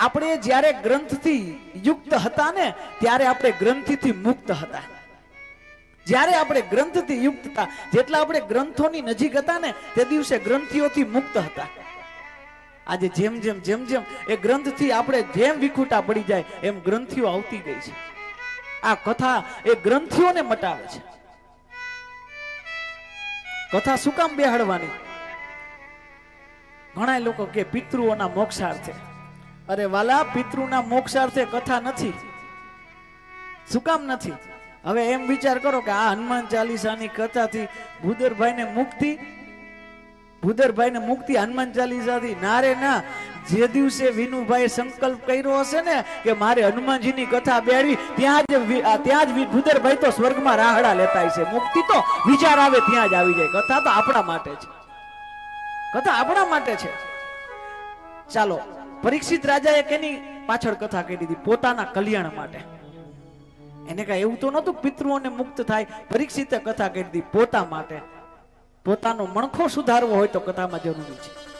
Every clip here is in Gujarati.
આપણે જ્યારે ગ્રંથથી યુક્ત હતા ને, ત્યારે આપણે ગ્રંથિથી મુક્ત હતા. જ્યારે આપણે ગ્રંથથી યુક્ત હતા, જેટલા આપણે ગ્રંથોની નજીક હતા ને, તે દિવસે ગ્રંથિઓથી મુક્ત હતા. આજે જેમ જેમ જેમ જેમ એ ગ્રંથથી આપણે જેમ વિખૂટા પડી જાય, એમ ગ્રંથિઓ આવતી ગઈ છે. આ કથા એ ગ્રંથિઓને મટાવે છે. કથા શું કામ બેહાડવાની? ઘણા લોકો કે પિતૃઓના મોક્ષાર્થે. અરે વાલા, પિતૃના મોક્ષાર્થે કથા નથી. શું કામ નથી? હવે એમ વિચાર કરો કે આ હનુમાન ચાલીસાની કથાથી ભૂદરભાઈને મુક્તિ ભૂદરભાઈને મુક્તિ, હનુમાન ચાલીસાથી ના રે ના. જે દિવસે વિનુભાઈ સંકલ્પ કર્યો હશે ને કે મારે હનુમાનજીની કથા બેરી ત્યાં જ ત્યાં જ ભૂદરભાઈ તો સ્વર્ગમાં રાહડા લેતા છે. મુક્તિ તો વિચાર આવે, ત્યાં જ આવી જાય. કથા તો આપણા માટે છે. કથા આપણા માટે છે. ચાલો પરીક્ષિત રાજાએ કેની પાછળ કથા કરી દીધી? પોતાના કલ્યાણ માટે. એને કઈ એવું તો નતું પિતૃઓને મુક્ત થાય, પરીક્ષિતે કથા કરી દીધી પોતા માટે. પોતાનો મણખો સુધારવો હોય તો કથામાં જરૂરી છે.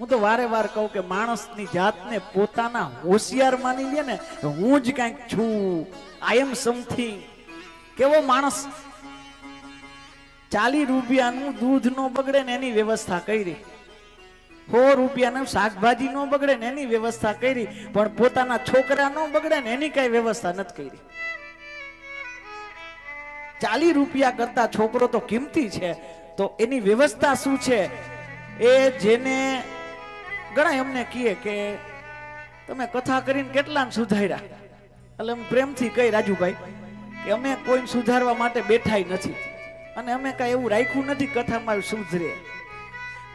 હું તો વારે વાર કહું કે માણસની જાતને પોતાના હોશિયાર માની લે ને, હું જ કાંઈક છું. આઈ એમ સમથિંગ કેવો માણસ ચાલી રૂપિયાનું દૂધ નો બગડે ને એની વ્યવસ્થા કરી. સો રૂપિયાનું શાકભાજી નો બગડે ને એની વ્યવસ્થા કરી, પણ પોતાના છોકરા નો બગડે ને એની કઈ વ્યવસ્થા નથી કરી. ચાલી રૂપિયા કરતા છોકરો તો કિંમતી છે, તો એની વ્યવસ્થા શું છે? એ જેને ઘણા એમને કહીએ કે તમે કથા કરીને કેટલાને સુધાર્યા? એટલે હું પ્રેમથી કહી રાજુભાઈ કે અમે કોઈને સુધારવા માટે બેઠાય નથી. અને અમે કાંઈ એવું રાખ્યું નથી કથામાં સુધરે.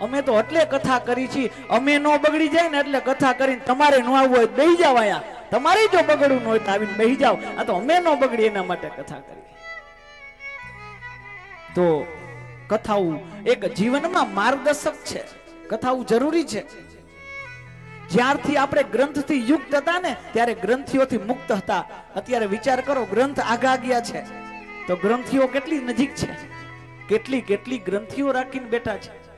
અમે તો એટલે કથા કરી છીએ. અમે નો બગડી જાય ને એટલે કથા કરીને તમારે નો આવવું હોય બેહી જાવ અહીંયા. તમારે જો બગડવું હોય તો આવીને બેહી જાવ આ તો અમે નો બગડી એના માટે કથા કરી. તો કથાઓ એક જીવનમાં માર્ગદર્શક છે. કથાઓ જરૂરી છે. જ્યારથી આપણે ગ્રંથથી યુક્ત હતા ને, ત્યારે ગ્રંથિઓથી મુક્ત હતા. અત્યારે વિચાર કરો, ગ્રંથ આગા ગયા છે. તો ગ્રંથિઓ કેટલી નજીક છે? કેટલી કેટલી ગ્રંથિઓ રાખીને બેઠા છે?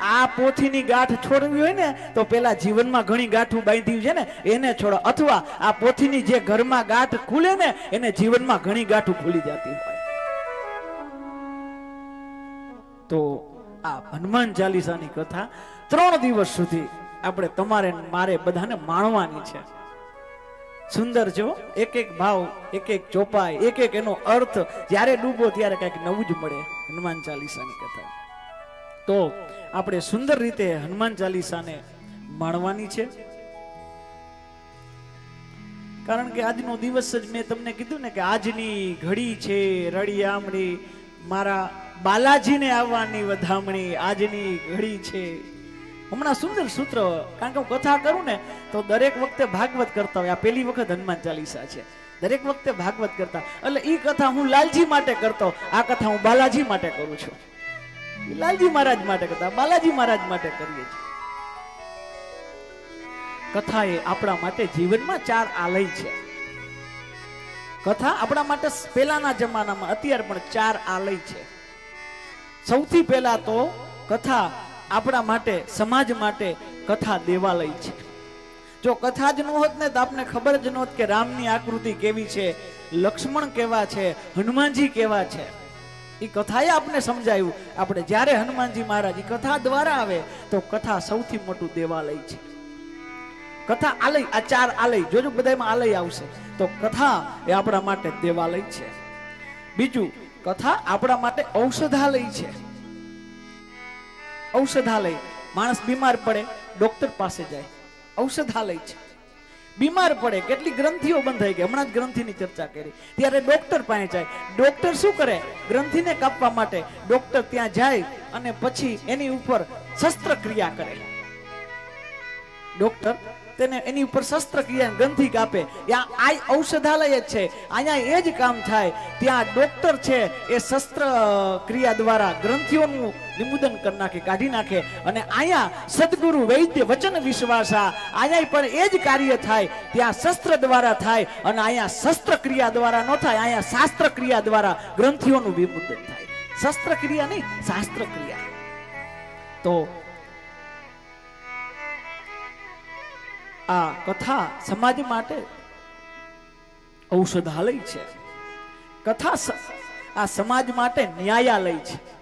આ પોથીની ગાંઠ છોડવી હોય ને, તો પેલા જીવનમાં ઘણી ગાંઠું બાંધી છે ને, એને છોડો. અથવા આ પોથીની જે ઘરમાં ગાંઠ ખુલે ને, એને જીવનમાં ઘણી ગાંઠું ખુલી જતી હોય. તો આ હનુમાન ચાલીસાની કથા ત્રણ દિવસ સુધી આપણે તમારે મારે બધાને માણવાની છે. સુંદર જો એક એક ભાવ એક એક ચોપાઈ એક એક એનો અર્થ, જ્યારે ડૂબો ત્યારે કંઈક નવું જ મળે હનુમાન ચાલીસાની કથા. તો આપણે સુંદર રીતે હનુમાન ચાલીસાને માણવાની છે. કારણ કે આજનો દિવસ જ મેં તમને કીધું ને કે આજની ઘડી છે રળિયામણી મારા બાલાજીને આવવાની વધામણી આજની ઘડી છે. હમણાં સુંદર સૂત્ર, કારણ કે હું કથા કરું ને, તો દરેક વખતે ભાગવત કરતા હોય. આ પહેલી વખત હનુમાન ચાલીસા છે. દરેક વખતે ભાગવત કરતા. એટલે એ કથા હું લાલજી માટે કરતો, આ કથા હું બાલાજી માટે કરું છું. લાલજી મહારાજ માટે કરતા, બાલાજી મહારાજ માટે કરીએ છીએ. કથા એ આપણા માટે જીવનમાં ચાર આલય છે. કથા આપણા માટે પહેલાના જમાનામાં અત્યારે પણ ચાર આલય છે. સૌથી પહેલા તો કથા આપણા માટે, સમાજ માટે કથા દેવાલય છે. જો કથા જ ન હોત ને તો આપને ખબર જ નહોત કે રામની આકૃતિ કેવી છે, લક્ષ્મણ કેવા છે, હનુમાનજી કેવા છે. એ કથાએ આપને સમજાયું. આપણે જ્યારે હનુમાનજી મહારાજ કથા દ્વારા આવે, તો કથા સૌથી મોટું દેવાલય છે. કથા આલય આ ચાર આલય, જોજો બધામાં આલય આવશે. તો કથા એ આપણા માટે દેવાલય છે. બીજું, કથા આપણા માટે ઔષધાલય છે. ઔષધાલય, માણસ બીમાર પડે, ડોક્ટર પાસે જાય. ઔષધાલય છે. બીમાર પડે, કેટલી ગ્રંથિઓ બંધાઈ ગઈ, હમણાં જ ગ્રંથિની ચર્ચા કરી. ત્યારે ડોક્ટર પાસે જાય. ડોક્ટર શું કરે? ગ્રંથિને કાપવા માટે ડોક્ટર ત્યાં જાય અને પછી એની ઉપર શસ્ત્રક્રિયા કરે. ડોક્ટર તેને એની ઉપર શસ્ત્રક્રિયા ગ્રંથિ કાપે આ ઔષધાલય જ છે અહીંયા એ જ કામ થાય. ત્યાં ડોક્ટર છે, એ શસ્ત્ર દ્વારા ગ્રંથિઓનું નિમુદન કરી નાખે, કાઢી નાખે. અને અહીંયા સદગુરુ વૈદ્ય વચન વિશ્વાસા અહીંયા પણ એ જ કાર્ય થાય, ત્યાં શસ્ત્ર દ્વારા થાય અને અહીંયા શસ્ત્રક્રિયા દ્વારા ન થાય અહીંયા શાસ્ત્ર ક્રિયા દ્વારા ગ્રંથિઓનું વિમુદન થાય. શસ્ત્રક્રિયા નહીં, શાસ્ત્રક્રિયા. તો આ કથા સમાજ માટે ઔષધાલય છે. કથા આ સમાજ માટે ન્યાયાલય છે.